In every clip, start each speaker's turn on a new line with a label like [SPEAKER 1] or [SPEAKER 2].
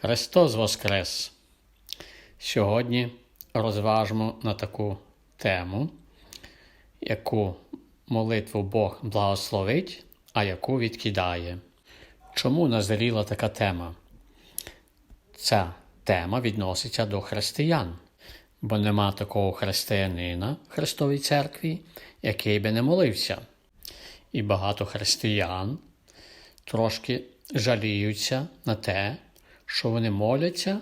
[SPEAKER 1] Христос Воскрес! Сьогодні розважимо на таку тему, яку молитву Бог благословить, а яку відкидає. Чому назріла така тема? Ця тема відноситься до християн, бо нема такого християнина в Христовій церкві, який би не молився. І багато християн трошки жаліються на те, що вони моляться,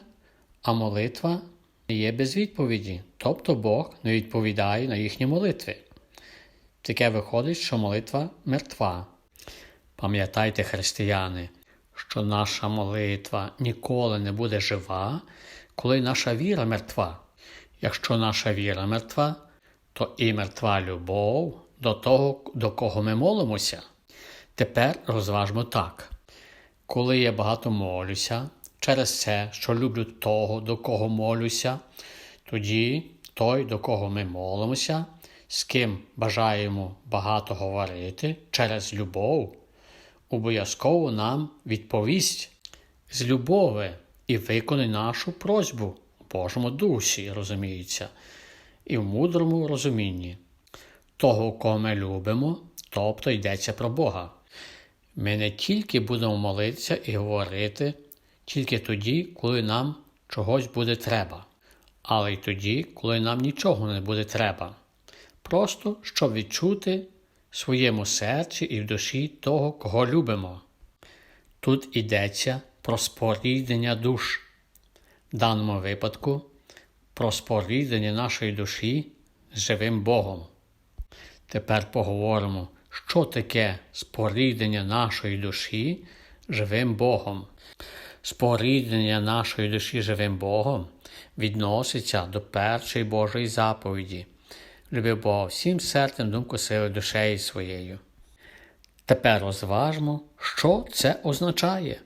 [SPEAKER 1] а молитва є без відповіді, тобто Бог не відповідає на їхні молитви. Таке виходить, що молитва мертва. Пам'ятайте, християни, що наша молитва ніколи не буде жива, коли наша віра мертва. Якщо наша віра мертва, то і мертва любов до того, до кого ми молимося. Тепер розважмо так. Коли я багато молюся, через це, що люблю того, до кого молюся, тоді той, до кого ми молимося, з ким бажаємо багато говорити через любов, обов'язково нам відповість з любови і виконає нашу просьбу в Божому дусі, розуміється, і в мудрому розумінні. Того, кого ми любимо, тобто йдеться про Бога. Ми не тільки будемо молитися і говорити тільки тоді, коли нам чогось буде треба, але й тоді, коли нам нічого не буде треба. Просто щоб відчути в своєму серці і в душі того, кого любимо. Тут йдеться про споріднення душ, в даному випадку про споріднення нашої душі з живим Богом. Тепер поговоримо, що таке споріднення нашої душі живим Богом. Споріднення нашої душі живим Богом відноситься до першої Божої заповіді. Люби Бога всім серцем, думку сили душею своєю. Тепер розважмо, що це означає.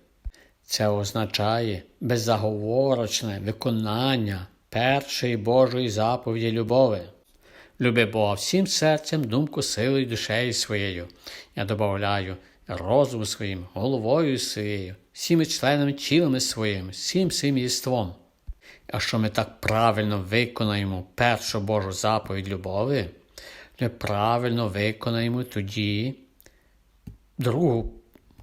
[SPEAKER 1] Це означає беззаговорочне виконання першої Божої заповіді любові. Люби Бога всім серцем, думку, силою, душею своєю. Я додаю розум своїм, головою своєю, всіми членами тілами своїми, всім своїм єством. Якщо ми так правильно виконаємо першу Божу заповідь любові, ми правильно виконаємо тоді другу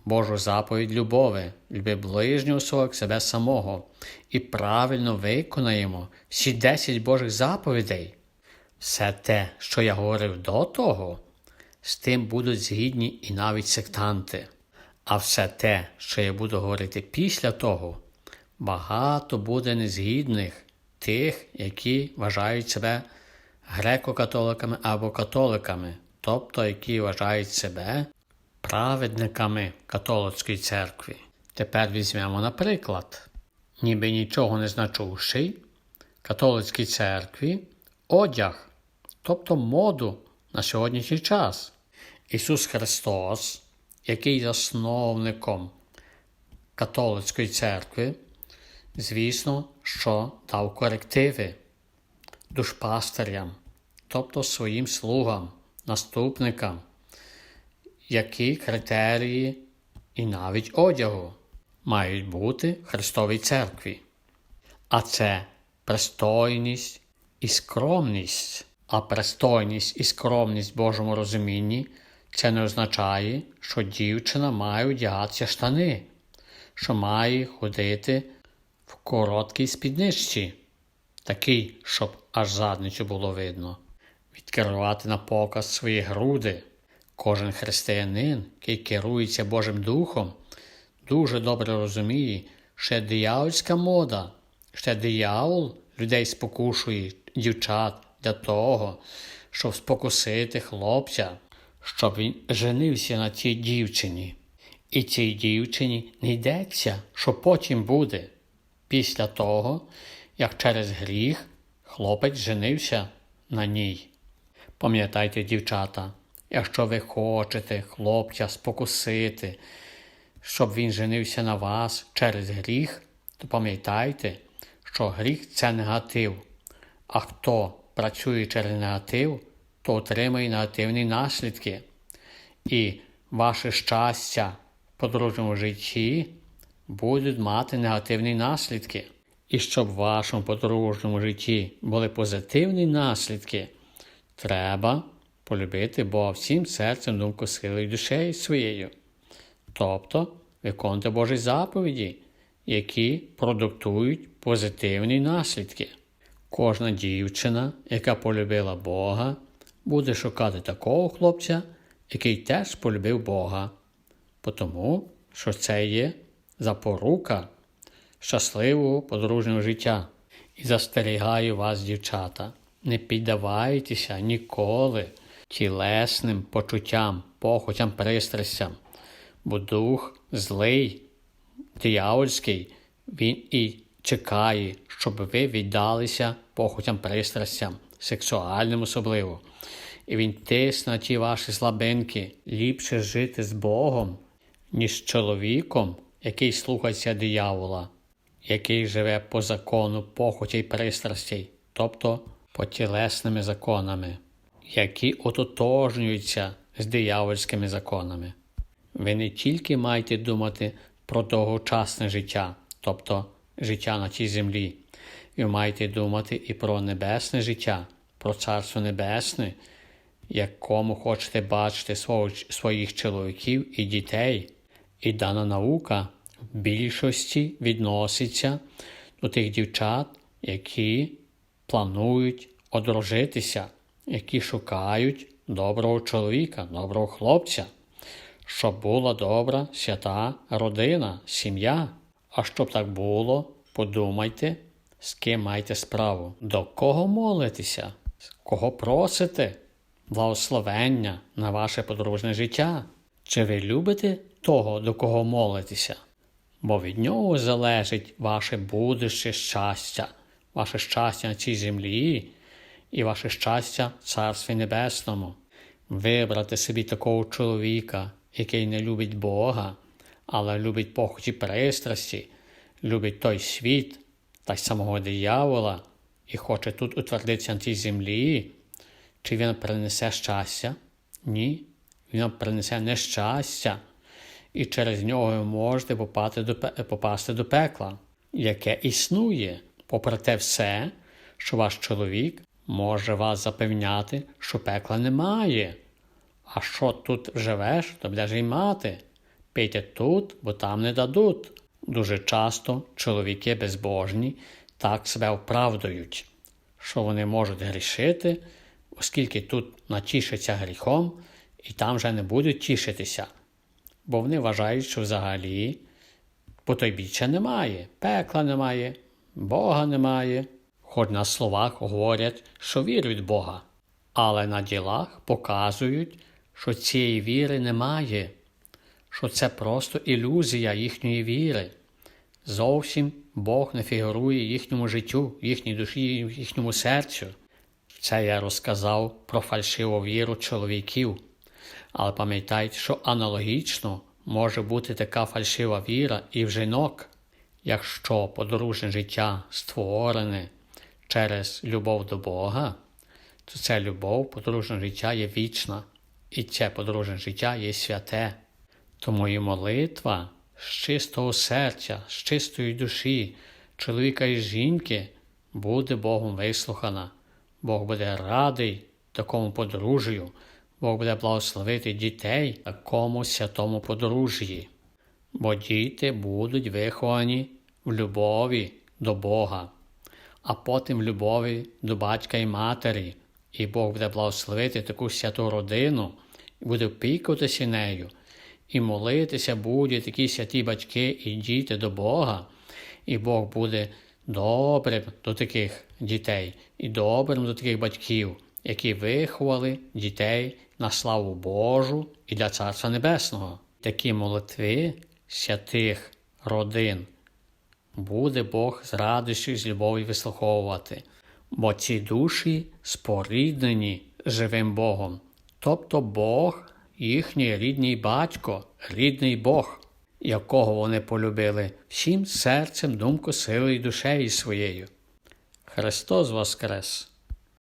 [SPEAKER 1] Божу заповідь любові, люби ближнього свого себе самого, і правильно виконаємо всі 10 Божих заповідей. Все те, що я говорив до того, з тим будуть згідні і навіть сектанти. А все те, що я буду говорити після того, багато буде незгідних тих, які вважають себе греко-католиками або католиками, тобто які вважають себе праведниками католицької церкви. Тепер візьмемо наприклад, ніби нічого не значущий католицькій церкві одяг, тобто моду на сьогоднішній час. Ісус Христос, який є засновником католицької церкви, звісно, що дав корективи душпастерям, тобто своїм слугам, наступникам, які критерії і навіть одягу мають бути в Христовій церкві. А це пристойність і скромність. А пристойність і скромність в Божому розумінні це не означає, що дівчина має одягатися штани, що має ходити в короткій спідничці, такий, щоб аж задницю було видно, відкривати на показ свої груди. Кожен християнин, який керується Божим Духом, дуже добре розуміє, що диявольська мода, що диявол людей спокушує, дівчат для того, щоб спокусити хлопця, щоб він женився на тій дівчині. І цій дівчині не йдеться, що потім буде, після того, як через гріх хлопець женився на ній. Пам'ятайте, дівчата, якщо ви хочете хлопця спокусити, щоб він женився на вас через гріх, то пам'ятайте, що гріх це негатив. А хто працює через негатив, то отримує негативні наслідки. І ваше щастя в подружньому житті будуть мати негативні наслідки. І щоб в вашому подружньому житті були позитивні наслідки, треба полюбити Бога всім серцем, думкою, силою, душею своєю. Тобто виконувати Божі заповіді, які продуктують позитивні наслідки. Кожна дівчина, яка полюбила Бога, буде шукати такого хлопця, який теж полюбив Бога, тому що це є запорука щасливого подружнього життя. І застерігаю вас, дівчата, не піддавайтеся ніколи тілесним почуттям, похотям, пристрастям, бо дух злий, диявольський, він і чекає, щоб ви віддалися похотям, пристрастям, сексуальним особливо. І він тисне ті ваші слабинки, ліпше жити з Богом, ніж чоловіком, який слухається диявола, який живе по закону похоті й пристрастей, тобто по тілесними законами, які ототожнюються з диявольськими законами. Ви не тільки маєте думати про довгочасне життя, тобто життя на цій землі, ви маєте думати і про небесне життя, про Царство Небесне, якому хочете бачити своїх чоловіків і дітей. І дана наука в більшості відноситься до тих дівчат, які планують одружитися, які шукають доброго чоловіка, доброго хлопця, щоб була добра свята родина, сім'я. А щоб так було, подумайте, з ким маєте справу, до кого молитеся, кого просите, благословення на ваше подружне життя. Чи ви любите того, до кого молитеся? Бо від нього залежить ваше будуще щастя, ваше щастя на цій землі і ваше щастя в Царстві Небесному. Вибрати собі такого чоловіка, який не любить Бога, але любить похоті пристрасті, любить той світ та й самого диявола і хоче тут утвердитися на цій землі, чи він принесе щастя? Ні, він принесе нещастя, і через нього ви можете попасти до, попасти до пекла, яке існує, попри те все, що ваш чоловік може вас запевняти, що пекла немає. А що тут живеш, то будеш і мати. Пийте тут, бо там не дадуть. Дуже часто чоловіки безбожні так себе оправдують, що вони можуть грішити, оскільки тут натішаться гріхом, і там вже не будуть тішитися. Бо вони вважають, що взагалі по той більше немає, пекла немає, Бога немає. Хоч на словах говорять, що вірують Бога, але на ділах показують, що цієї віри немає, що це просто ілюзія їхньої віри. Зовсім Бог не фігурує їхньому життю, їхній душі, їхньому серцю. Це я розказав про фальшиву віру чоловіків. Але пам'ятайте, що аналогічно може бути така фальшива віра і в жінок, якщо подружне життя створене через любов до Бога, то ця любов, подружне життя є вічна, і це подружне життя є святе. Тому і молитва з чистого серця, з чистої душі, чоловіка і жінки буде Богом вислухана. Бог буде радий такому подружжю, Бог буде благословити дітей такому святому подружжі, бо діти будуть виховані в любові до Бога, а потім в любові до батька і матері, і Бог буде благословити таку святу родину і буде опікуватися нею і молитися будуть такі святі батьки і діти до Бога, і Бог буде добрим до таких дітей і добрим до таких батьків, які виховали дітей на славу Божу і для Царства Небесного. Такі молитви святих родин буде Бог з радістю і з любов'ю вислуховувати, бо ці душі споріднені живим Богом, тобто Бог їхній рідний батько, рідний Бог, якого вони полюбили всім серцем, думкою, силою і душею своєю. Христос Воскрес!